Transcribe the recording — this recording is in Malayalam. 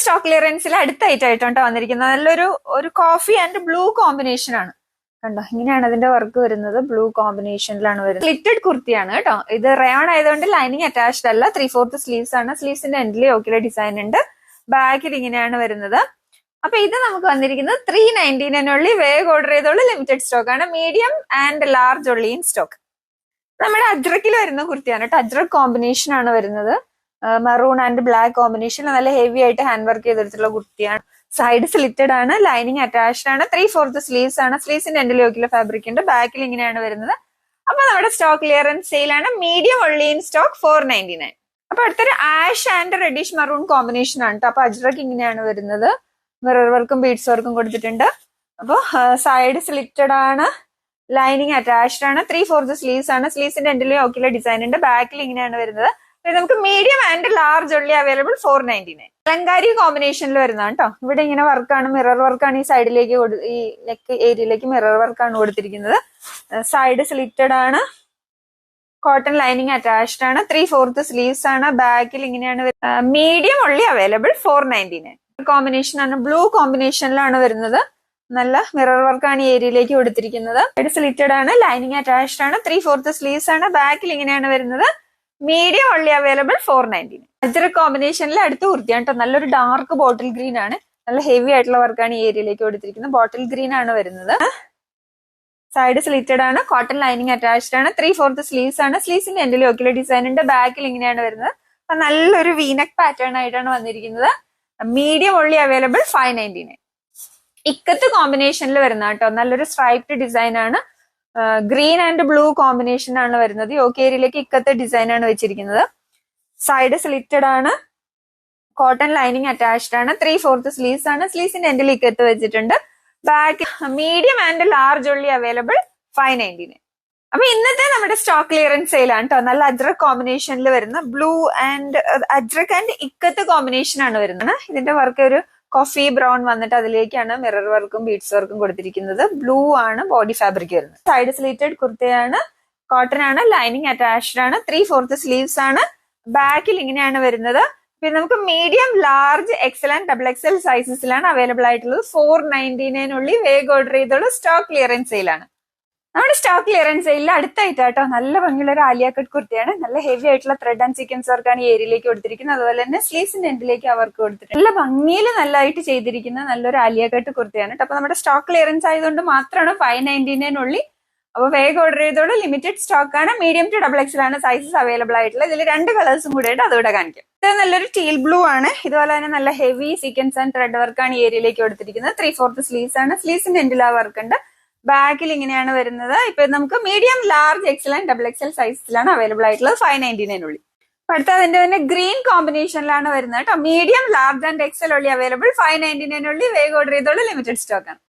സ്റ്റോക്ക് ക്ലിയറൻസിൽ അടുത്ത ഐറ്റം ആയിട്ടാണ് വന്നിരിക്കുന്നത്. നല്ലൊരു ഒരു കോഫി ആൻഡ് ബ്ലൂ കോമ്പിനേഷൻ ആണ്. കണ്ടോ? ഇങ്ങനെയാണ് അതിന്റെ വർക്ക് വരുന്നത്. ബ്ലൂ കോമ്പിനേഷനിലാണ് വരുന്നത്. സ്ലിറ്റഡ് കുർത്തിയാണ് കേട്ടോ. ഇത് റയോൺ ആയതുകൊണ്ട് ലൈനിങ് അറ്റാച്ച്ഡ് അല്ല. ത്രീ ഫോർത്ത് സ്ലീവ്സ് ആണ് സ്ലീവ്സിന്റെ എൻഡിൽ ഓക്കിലെ ഡിസൈൻ ഉണ്ട്. ബാക്കിൽ ഇങ്ങനെയാണ് വരുന്നത്. അപ്പൊ ഇത് നമുക്ക് വന്നിരിക്കുന്നത് ത്രീ നയന്റീനുള്ളിൽ വേഗം ഓർഡർ ചെയ്തോളൂ. ലിമിറ്റഡ് സ്റ്റോക്ക് ആണ്. മീഡിയം ആൻഡ് ലാർജ് ഉള്ളി ഇൻ സ്റ്റോക്ക് നമ്മുടെ അജ്രക്കിൽ വരുന്ന കുർത്തിയാണ് കേട്ടോ. അജ്രക് കോമ്പിനേഷൻ ആണ് വരുന്നത്. മെറൂൺ ആൻഡ് ബ്ലാക്ക് കോമ്പിനേഷൻ നല്ല ഹെവി ആയിട്ട് ഹാൻഡ് വർക്ക് ചെയ്തെടുത്തുള്ള കുർത്തിയാണ് സൈഡ് സ്ലിറ്റഡ് ആണ് ലൈനിങ് അറ്റാച്ച്ഡ് ആണ് ത്രീ ഫോർത്ത് സ്ലീവ്സ് ആണ്. സ്ലീവ്സിന്റെ എൻഡിൽ യോക്കിലെ ഫാബ്രിക് ഉണ്ട്. ബാക്കിൽ ഇങ്ങനെയാണ് വരുന്നത്. അപ്പൊ നമ്മുടെ സ്റ്റോക്ക് ക്ലിയറൻസ് സെയിൽ ആണ്. മീഡിയം ഉള്ളി in stock four ninety nine അപ്പൊ അടുത്തൊരു ash and reddish maroon combination ആണ് കേട്ടോ അപ്പൊ അജ്രക്ക് ഇങ്ങനെയാണ് വരുന്നത്. മിറർ വർക്കും ബീഡ്സ് വർക്കും കൊടുത്തിട്ടുണ്ട്. അപ്പോൾ സൈഡ് സ്ലിറ്റഡ് ആണ്. ലൈനിങ് അറ്റാച്ച്ഡ് ആണ്. ത്രീ ഫോർത്ത് സ്ലീവ്സ് ആണ്. സ്ലീവ്സിന്റെ രണ്ടിലും ഓക്കിലെ ഡിസൈൻ ഉണ്ട്. ബാക്കിൽ ഇങ്ങനെയാണ് വരുന്നത്. നമുക്ക് മീഡിയം ആൻഡ് ലാർജ് ഉള്ളി അവൈലബിൾ ഫോർ നയന്റി നയൻ അലങ്കാരി കോമ്പിനേഷനിൽ വരുന്നതാണ് കേട്ടോ ഇവിടെ ഇങ്ങനെ വർക്കാണ് മിറർ വർക്കാണ് ഈ സൈഡിലേക്ക് ഈ നെക്ക് ഏരിയയിലേക്ക് മിറർ വർക്കാണ് കൊടുത്തിരിക്കുന്നത്. സൈഡ് സ്ലിറ്റഡ് ആണ് കോട്ടൺ ലൈനിങ് അറ്റാച്ച്ഡ് ആണ് ത്രീ ഫോർത്ത് സ്ലീവ്സ് ആണ് ബാക്കിൽ ഇങ്ങനെയാണ് മീഡിയം ഉള്ളി available four ninety nine combination ആണ് ബ്ലൂ കോമ്പിനേഷനിലാണ് വരുന്നത്. നല്ല മിറർ വർക്കാണ് ഈ ഏരിയയിലേക്ക് കൊടുത്തിരിക്കുന്നത്. സൈഡ് സ്ലിറ്റഡ് ആണ് ലൈനിങ് അറ്റാച്ച്ഡ് ആണ് ത്രീ ഫോർത്ത് സ്ലീവ്സ് ആണ് ബാക്കിൽ ഇങ്ങനെയാണ് വരുന്നത്. മീഡിയം ഉള്ളി അവൈലബിൾ ഫോർ നയന്റീൻ അജറ കോമ്പിനേഷനിൽ അടുത്ത കുർത്തിയാണ് കേട്ടോ നല്ലൊരു ഡാർക്ക് ബോട്ടിൽ ഗ്രീൻ ആണ്. നല്ല ഹെവി ആയിട്ടുള്ള വർക്കാണ് ഈ ഏരിയയിലേക്ക് കൊടുത്തിരിക്കുന്നത്. ബോട്ടിൽ ഗ്രീൻ ആണ് വരുന്നത്. സൈഡ് സ്ലിറ്റഡ് ആണ്. കോട്ടൺ ലൈനിങ് അറ്റാച്ച്ഡ് ആണ്. ത്രീ ഫോർത്ത് സ്ലീവ്സ് ആണ്. സ്ലീവ്സിന്റെ എൻഡിൽ ഒക്കിലെ ഡിസൈൻ ഉണ്ട്. ബാക്കിൽ ഇങ്ങനെയാണ് വരുന്നത്. അപ്പൊ നല്ലൊരു വീനക് പാറ്റേൺ ആയിട്ടാണ് വന്നിരിക്കുന്നത്. മീഡിയം ഉള്ളി available five ninety nine ikat കോമ്പിനേഷനിൽ വരുന്ന കേട്ടോ നല്ലൊരു സ്ട്രൈപ്ഡ് ഡിസൈൻ ആണ്. ഗ്രീൻ ആൻഡ് ബ്ലൂ കോമ്പിനേഷൻ ആണ് വരുന്നത്. യോക്കേരിയിലേക്ക് ഇക്കത്തെ ഡിസൈൻ ആണ് വെച്ചിരിക്കുന്നത്. സൈഡ് സ്ലിറ്റഡ് ആണ്. കോട്ടൺ ലൈനിങ് അറ്റാച്ച്ഡ് ആണ്. ത്രീ ഫോർത്ത് സ്ലീവ്സ് ആണ് സ്ലീവ്സിന്റെ എൻഡിൽ ഇക്കത്ത് വെച്ചിട്ടുണ്ട്. ബാക്ക് മീഡിയം ആൻഡ് ലാർജ് ഉള്ളി അവൈലബിൾ ഫൈവ് നയന്റീന് അപ്പൊ ഇന്നത്തെ നമ്മുടെ സ്റ്റോക്ക് ക്ലിയറൻസ് സെയിലാണ് കേട്ടോ നല്ല അജ്രക് കോമ്പിനേഷനിൽ വരുന്ന blue and Ajrak and ikat combination ആണ് വരുന്നത്. ഇതിന്റെ വർക്ക് ഒരു കോഫി ബ്രൗൺ വന്നിട്ട് അതിലേക്കാണ് മിറർ വർക്കും ബീഡ്സ് വർക്കും കൊടുത്തിരിക്കുന്നത്. ബ്ലൂ ആണ് ബോഡി ഫാബ്രിക് വരുന്നത്. സൈഡ് സ്ലീറ്റഡ് കുർത്തയാണ് കോട്ടൺ ആണ് ലൈനിങ് അറ്റാച്ച്ഡ് ആണ് ത്രീ ഫോർത്ത് സ്ലീവ്സ് ആണ്. ബാക്കിൽ ഇങ്ങനെയാണ് വരുന്നത്. പിന്നെ നമുക്ക് medium large XL and double XL സൈസസിലാണ് available ആയിട്ടുള്ളത്. ഫോർ നയന്റി നയനുള്ളിൽ വേഗം ഓർഡർ ചെയ്തോളൂ. സ്റ്റോക്ക് ക്ലിയറൻസ് സെയിലാണ് നമ്മുടെ സ്റ്റോക്ക് ക്ലിയറൻസ് ഇല്ല. അടുത്തായിട്ട് കേട്ടോ നല്ല ഭംഗിയുള്ള ഒരു കട്ട് കുർത്തിയാണ്. നല്ല ഹെവി ആയിട്ടുള്ള ത്രെഡ് ആൻഡ് സീക്വൻസ് വർക്കാണ് ഈ ഏരിയയിലേക്ക് കൊടുത്തിരിക്കുന്നത്. അതുപോലെ തന്നെ സ്ലീവ്സിന്റെ എൻഡിലേക്ക് അവർക്ക് കൊടുത്തിട്ടുണ്ട് നല്ല ഭംഗിയിൽ നല്ലതായിട്ട് ചെയ്തിരിക്കുന്ന നല്ലൊരു ആലിയ കട്ട്. കുർത്തിയാണ് അപ്പൊ നമ്മുടെ സ്റ്റോക്ക് ക്ലിയറൻസ് ആയതുകൊണ്ട് മാത്രമാണ് ഫൈവ് നയന്റി നയനുള്ളിൽ അപ്പോൾ വേഗം ഓർഡർ ചെയ്തോളൂ. ലിമിറ്റഡ് സ്റ്റോക്ക് ആണ്. മീഡിയം ടു ഡബിൾ എക്സൽ ആണ് സൈസസ് അവൈലബിൾ ആയിട്ടുള്ളത്. ഇതിൽ രണ്ട് കളേഴ്സും കൂടെ ആയിട്ട് അതുകൂടെ കാണിക്കും. ഇത് നല്ലൊരു ടീൽ ബ്ലൂ ആണ്. ഇതുപോലെ തന്നെ നല്ല ഹെവി സീക്വൻസ് ആൻഡ് ത്രെഡ് വർക്കാണ് ഈ ഏരിയയിലേക്ക് കൊടുത്തിരിക്കുന്നത്. ത്രീ ഫോർത്ത് സ്ലീവ്സ് ആണ്. സ്ലീവ്സിന്റെ എൻഡിൽ ആ വർക്ക് ഉണ്ട്. ബാക്കിൽ ഇങ്ങനെയാണ് വരുന്നത്. ഇപ്പൊ നമുക്ക് medium large XL and double XL സൈസിലാണ് അവൈലബിൾ ആയിട്ടുള്ളത് ഫൈവ് നയന്റി നൈൻ അപ്പൊ അടുത്ത അതിന്റെ തന്നെ ഗ്രീൻ കോമ്പിനേഷനിലാണ് വരുന്നത് കേട്ടോ. മീഡിയം ലാർജ് ആൻഡ് എക്സൽ ഉള്ളി അവൈലബിൾ ഫൈവ് നയന്റി നയനുള്ളിൽ വേഗം ഓർഡർ ചെയ്തോളൂ. ലിമിറ്റഡ് സ്റ്റോക്ക് ആണ്.